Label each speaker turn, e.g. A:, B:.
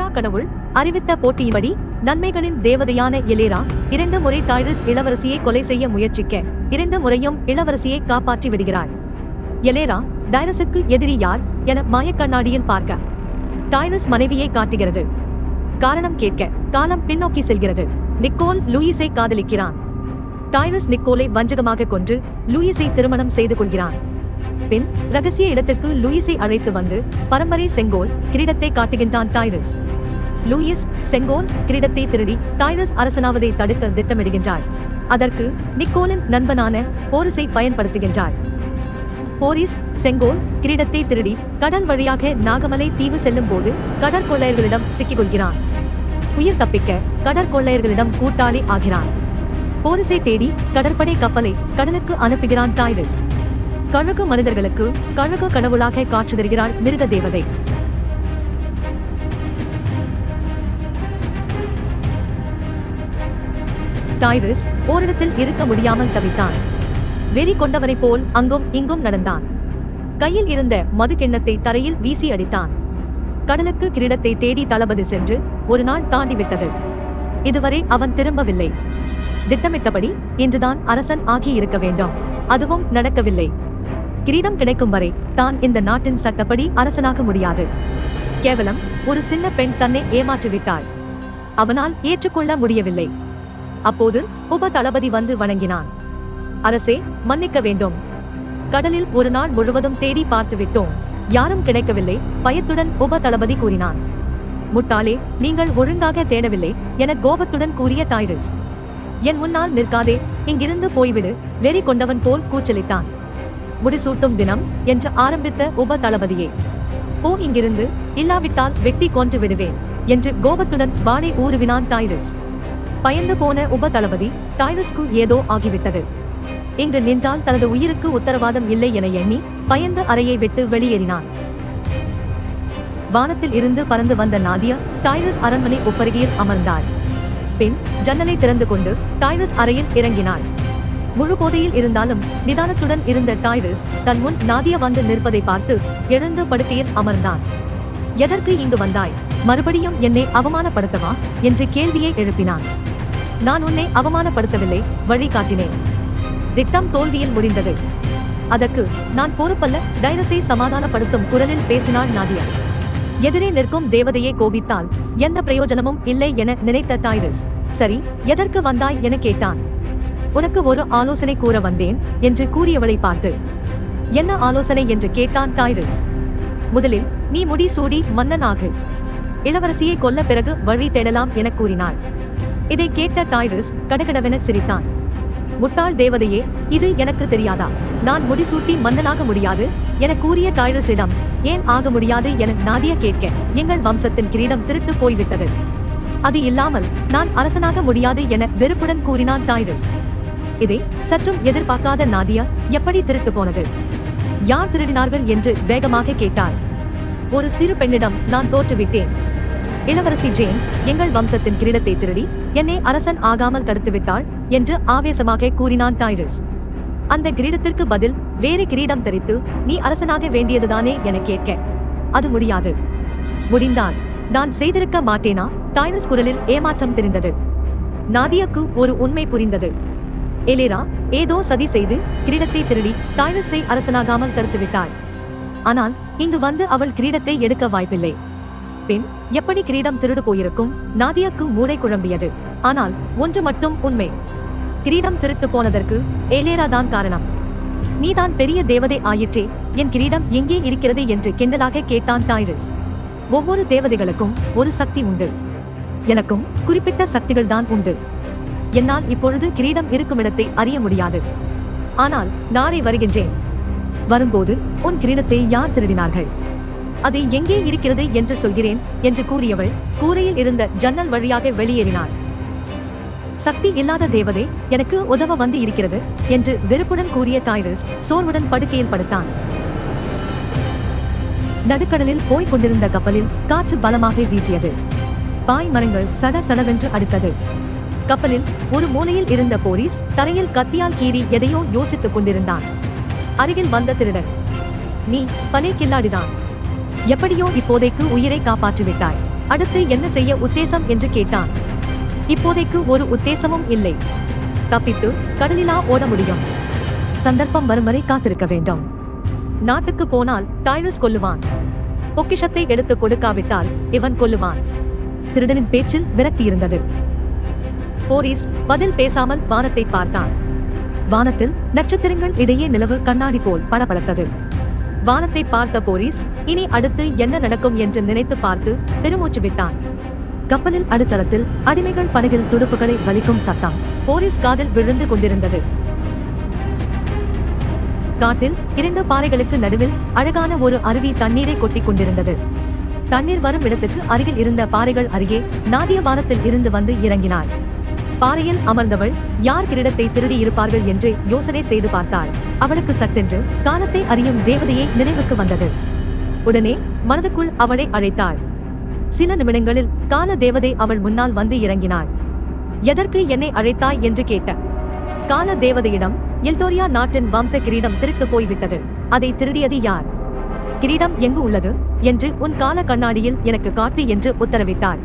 A: எலேரா கடவுள் அறிவித்த போட்டியின்படி நன்மைகளின் தேவதையான எலேரா இரண்டு முறை டைரஸ் இளவரசியை கொலை செய்ய முயற்சிக்க இரண்டு முறையும் இளவரசியை காப்பாற்றி விடுகிறாள். எலேரா டைரஸுக்கு எதிரி யார் என மாயக்கண்ணாடியில் பார்க்க. டைரஸ் மனைவியை காட்டுகிறது. காரணம் கேட்க காலம் பின்னோக்கி செல்கிறது. நிக்கோல் லூயிஸை காதலிக்கிறான். டைரஸ் நிக்கோலை வஞ்சகமாக கொன்று லூயிஸை திருமணம் செய்து கொள்கிறான். பின் ரகசிய இடத்துக்கு லூயிஸை அழைத்து வந்து பரம்பரை செங்கோல் கிரீடத்தை காட்டுகின்றான் டைரஸ். லூயிஸ் செங்கோல் கிரீடத்தை திருடி டைரஸ் அரசனாவதை தடுக்க திட்டமிடுகின்றார். அதற்கு நிக்கோலின் நண்பனான போரிஸை பயன்படுத்துகின்றார். போரிஸ் செங்கோல் கிரீடத்தை திருடி கடல் வழியாக நாகமலை தீவு செல்லும் போது கடற்கொள்ளையர்களிடம் சிக்கிக்கொள்கிறான். உயிர் தப்பிக்க கடற்கொள்ளையர்களிடம் கூட்டாளி ஆகிறான். போரிஸை தேடி கடற்படை கப்பலை கடலுக்கு அனுப்புகிறான் டைரஸ் கழுகு மனிதர்களுக்கு கழுகு கடவுளாக காட்சி தருகிறாள் மிருக தேவதை டைரிஸ் ஓரிடத்தில் இருக்க முடியாமல் தவித்தான். வெறி கொண்டவனைப் போல் அங்கும் இங்கும் நடந்தான். கையில் இருந்த மது கிண்ணத்தை தரையில் வீசி அடித்தான். கடலுக்கு கிரீடத்தை தேடி தளபதி சென்று ஒரு நாள் தாண்டி விட்டது இதுவரை அவன் திரும்பவில்லை. திட்டமிட்டபடி இன்றுதான் அரசன் ஆகியிருக்க வேண்டும். அதுவும் நடக்கவில்லை. கிரீடம் கிடைக்கும் வரை தான் இந்த நாட்டின் சட்டப்படி அரசனாக முடியாது. கேவலம் ஒரு சின்ன பெண் தன்னை ஏமாற்றிவிட்டாள். அவனால் ஏற்றுக்கொள்ள முடியவில்லை. அப்போது உப தளபதி வந்து வணங்கினான். அரசே மன்னிக்க வேண்டும். கடலில் ஒரு நாள் முழுவதும் தேடி பார்த்து விட்டோம். யாரும் கிடைக்கவில்லை பயத்துடன் உப தளபதி கூறினான். முட்டாளே நீங்கள் ஒழுங்காக தேடவில்லை என கோபத்துடன் கூறிய டைரஸ். என் முன்னால் நிற்காதே இங்கிருந்து போய்விடு வெறி கொண்டவன் போல் கூச்சலிட்டான். முடிசூட்டும் தினம் என்று ஆரம்பித்த உப தளபதியே போ இங்கிருந்து இல்லாவிட்டால் வெட்டி கொன்று விடுவேன் என்று கோபத்துடன் வாளை ஊறுவினான் டைரஸ். பயந்து போன உப தளபதி டைரஸ்க்கு ஏதோ ஆகிவிட்டது. இங்கு நின்றால் தனது உயிருக்கு உத்தரவாதம் இல்லை என எண்ணி பயந்த அறையை விட்டு வெளியேறினான். வானத்தில் இருந்து பறந்து வந்த நாதியா டைரஸ் அரண்மனை ஒப்பருகையில் அமர்ந்தார். பின் ஜன்னலை திறந்து கொண்டு டைரஸ் அறையில் இறங்கினாள். முழு போதையில் இருந்தாலும் நிதானத்துடன் இருந்த டைரஸ் தன் முன் நாதியா வந்து நிற்பதை பார்த்து எழுந்து படுக்கையில் அமர்ந்தான். எதற்கு இங்கு வந்தாய்? மறுபடியும் என்னை அவமானப்படுத்தவா? என்று கேள்வியை எழுப்பினான். நான் உன்னை அவமானப்படுத்தவில்லை வழி காட்டினேன் திட்டம் தோல்வியில் முடிந்தது அதற்கு நான் பொறுப்பல்ல டைரஸை சமாதானப்படுத்தும் குரலில் பேசினாள் நாதியா. எதிரே நிற்கும் தேவதையை கோபித்தால் எந்த பிரயோஜனமும் இல்லை என நினைத்த டைரஸ். சரி எதற்கு வந்தாய் என கேட்டான். உனக்கு ஒரு ஆலோசனை கூற வந்தேன் என்று கூறியவளை பார்த்து. என்ன ஆலோசனை என்று கேட்டான் டைரஸ். முதலில் நீ முடி சூடி மன்னனாகு. இளவரசியை கொல்ல பிறகு வழி தேடலாம் என கூறினாள். இதை கேட்ட டைரஸ் கடகடவென சிரித்தான். முட்டாள் தேவதையே இது எனக்கு தெரியாதா? நான் முடிசூட்டி மன்னனாக முடியாது. என கூறிய டைரஸிடம் ஏன் ஆக முடியாது என நாதிய கேட்க எங்கள் வம்சத்தின் கிரீடம் திருட்டு போய்விட்டது. அது இல்லாமல் நான் அரசனாக முடியாது என வெறுப்புடன் கூறினான் டைரஸ் இதை சற்றும் எதிர்பார்க்காத நாதியா எப்படி திருட்டு போனது? யார் திருடினார்கள் என்று வேகமாக கேட்டார். ஒரு சிறு பெண்ணிடம் நான் தோற்றுவிட்டேன். இளவரசி ஜேன் எங்கள் வம்சத்தின் கிரீடத்தை திருடி என்னை அரசன் ஆகாமல் தடுத்துவிட்டாள் என்று ஆவேசமாக கூறினான் டைரஸ். அந்த கிரீடத்திற்கு பதில் வேறு கிரீடம் தரித்து நீ அரசனாக வேண்டியதுதானே என கேட்க. அது முடியாது. முடிந்தான் நான் செய்திருக்க மாட்டேனா? டைரஸ் குரலில் ஏமாற்றம் தெரிந்தது. நாதியாக்கு ஒரு உண்மை புரிந்தது. எலேரா ஏதோ சதி செய்து கிரீடத்தை திருடி டைரஸை அரசனாகாமல் தடுத்துவிட்டாள் ஆனால் இங்கு வந்து அவள் கிரீடத்தை எடுக்க வாய்ப்பில்லை. பின் எப்படி கிரீடம் திருடு போயிருக்கும்? நாதியாக்கு மூளை குழம்பியது. ஆனால் ஒன்று மட்டும் உண்மை. கிரீடம் திருட்டு போனதற்கு ஏலேரா தான் காரணம். நீதான் பெரிய தேவதை ஆயிற்றே. என் கிரீடம் எங்கே இருக்கிறது என்று கிண்டலாக கேட்டான் டைரஸ். ஒவ்வொரு தேவதைகளுக்கும் ஒரு சக்தி உண்டு. எனக்கும் குறிப்பிட்ட சக்திகள் தான் உண்டு. என்னால் இப்பொழுது கிரீடம் இருக்குமிடத்தை அறிய முடியாது. ஆனால் நாளை வருகின்றேன். வரும்போது உன் கிரீடத்தை யார் திருடினார்கள்? அது எங்கே இருக்கிறது என்று சொல்கிறேன் என்று கூறியவள் கூரையில் இருந்த ஜன்னல் வழியாக வெளியேறினாள். சக்தி இல்லாத தேவதை எனக்கு உதவ வந்து இருக்கிறது என்று வெறுப்புடன் கூறிய டைரஸ் சோர்வுடன் படுக்கையில் படுத்தான். நடுக்கடலில் போய்க் கொண்டிருந்த கப்பலில் காற்று பலமாக வீசியது. பாய் மரங்கள் சட சடவென்று அடித்தது. கப்பலில் ஒரு மூலையில் இருந்த போலீஸ் தரையில் கத்தியால் கீறி எதையோ யோசித்துக் கொண்டிருந்தான். அருகில் வந்த திருடன் நீ பனை கில்லாடிதான். எப்படியோ இப்போதைக்கு உயிரை காப்பாற்றிவிட்டாய். அடுத்து என்ன செய்ய உத்தேசம் என்று கேட்டான். இப்போதைக்கு ஒரு உத்தேசமும் இல்லை. தப்பித்து கடலிலா ஓட முடியும். சந்தர்ப்பம் வரும் வரை காத்திருக்க வேண்டும். நாட்டுக்கு போனால் டைரஸ் கொல்லுவான். பொக்கிஷத்தை எடுத்து கொடுக்காவிட்டால் இவன் கொல்லுவான். திருடனின் பேச்சில் விரக்தி இருந்தது. போரிஸ் பதில் பேசாமல் வானத்தை பார்த்தான். வானத்தில் நட்சத்திரங்கள் இடையே நிலவு கண்ணாடி போல் பளபளத்தது. வானத்தை பார்த்த போரிஸ் இனி அடுத்து என்ன நடக்கும் என்று நினைத்து பார்த்து பெருமூச்சு விட்டான் கப்பலில் அடித்தளத்தில் அடிமைகள் படகில் துடுப்புகளை வலிக்கும் சத்தம் போரிஸ் காதில் விழுந்து கொண்டிருந்தது. காட்டில் இரண்டு பாறைகளுக்கு நடுவில் அழகான ஒரு அருவி தண்ணீரை கொட்டி கொண்டிருந்தது. தண்ணீர் வரும் இடத்துக்கு அருகில் இருந்த பாறைகள் அருகே நாதிய வானத்தில் இருந்து வந்து இறங்கினாள். பாறையில் அமர்ந்தவள் யார் கிரீடத்தை திருடி இருப்பார்கள் என்று யோசனை செய்து பார்த்தாள். அவளுக்கு சட்டென்று காலத்தை அறியும் தேவதையை நினைவுக்கு வந்தது. உடனே மனதுக்குள் அவளை அழைத்தாள். சில நிமிடங்களில் கால தேவதை அவள் முன்னால் வந்து இறங்கினாள். எதற்கு என்னை அழைத்தாய்? என்று கேட்ட. கால தேவதையிடம் எல்டோரியா நாட்டின் வம்ச கிரீடம் திருட்டு போய்விட்டது. அதை திருடியது யார்? கிரீடம் எங்கு உள்ளது? என்று உன் கால கண்ணாடியில் எனக்கு காட்டு என்று உத்தரவிட்டாள்.